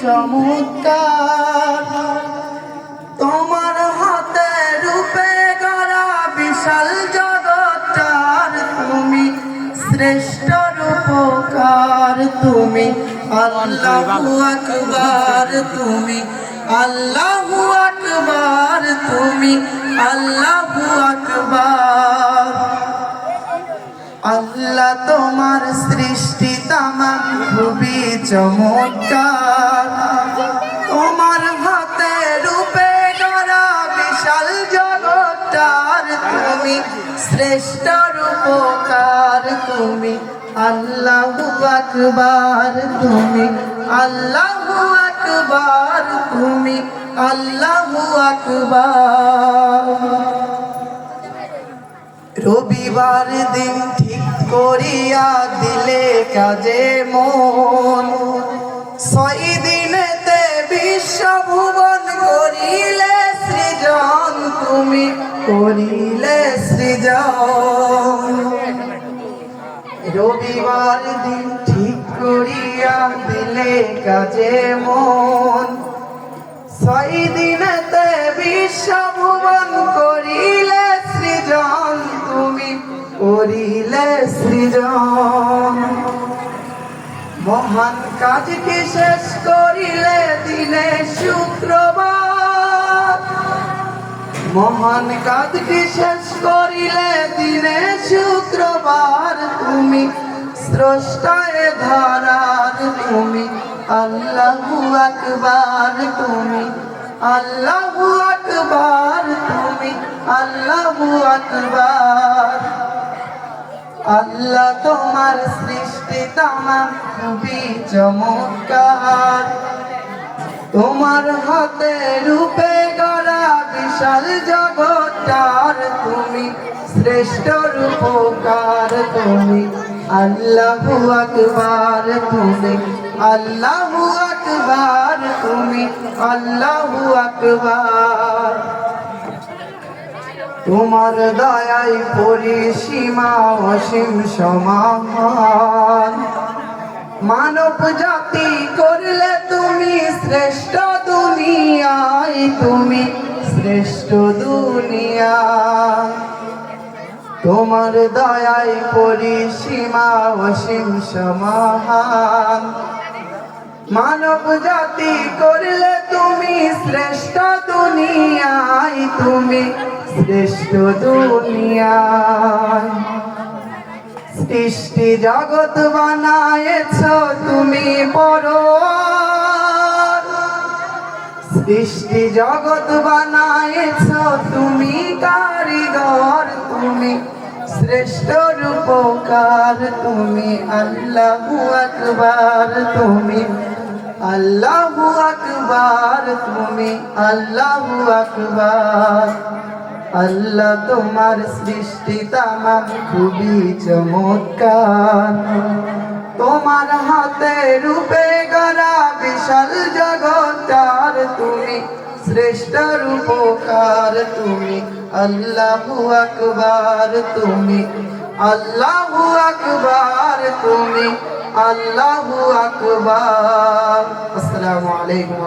চমৎকার। তোমার হাতে রূপে গড়া বিশাল জগৎটার তুমি শ্রেষ্ঠ রূপকার। তুমি আল্লাহু তুমি আল্লাহু আকবার, তুমি আল্লাহু খুবই চমৎকার। তোমার হাতে রূপে গড়া বিশাল জগৎটার তুমি শ্রেষ্ঠ রূপকার, তুমি আল্লাহু আকবার, তুমি আল্লাহু আকবার, তুমি আল্লাহু আকবার। রবিবার দিন ঠিক করিয়া দিলে কাজে মন করিলে সৃজন। রবিবার দিন ঠিক করিয়া দিলে কাজে মন। ছয় দিনেতে বিশ্বভুবন করিলে সৃজন, তুমি করিলে সৃজন। মহান কাজকে শেষ করিলে দিনে শুক্রবার মহান কাজকে শেষ করিলে দিনে শুক্রবার তুমি স্রষ্টায় ধারার তুমি। আল্লাহু আকবার তুমি, আল্লাহু আকবার তুমি, আল্লাহু আকবার। আল্লাহ তোমার সৃষ্টি তামাম খুবই চমৎকার। তোমার হাতে রূপে গড়া বিশাল জগৎটার তুমি শ্রেষ্ঠ রূপকার তুমি। আল্লাহু আকবার তুমি, আল্লাহু আকবার তুমি, আল্লাহু আকবার। তোমার দয়াই পরিসীমা অসীম সমাহান মানব জাতি করলে তুমি, শ্রেষ্ঠ দুনিয়ায় তুমি শ্রেষ্ঠ দুনিয়া। তোমার দয়াই পরিসীমা অসীম সমাহান মানব জাতি করলে তুমি শ্রেষ্ঠ দুনিয়ায় তুমি শ্রেষ্ঠ দুনিয়ায় সৃষ্টি জগৎ বানায়েছ তুমি বড় সৃষ্টি জগৎ বানায়েছ তুমি কারিগর তুমি শ্রেষ্ঠ রূপকার, তুমি আল্লাহু আকবার, তুমি আল্লাহু আকবার, তুমি আল্লাহু আকবার। আল্লাহ তোমার সৃষ্টি তামাম খুবই চমৎকার। তোমার হাতে রূপে গড়া বিশাল জগৎটার তুমি শ্রেষ্ঠ রূপকার তুমি। আল্লাহু আকবার তুমি। আল্লাহু আকবার তুমি। আল্লাহু আকবার। আসসালামু আলাইকুম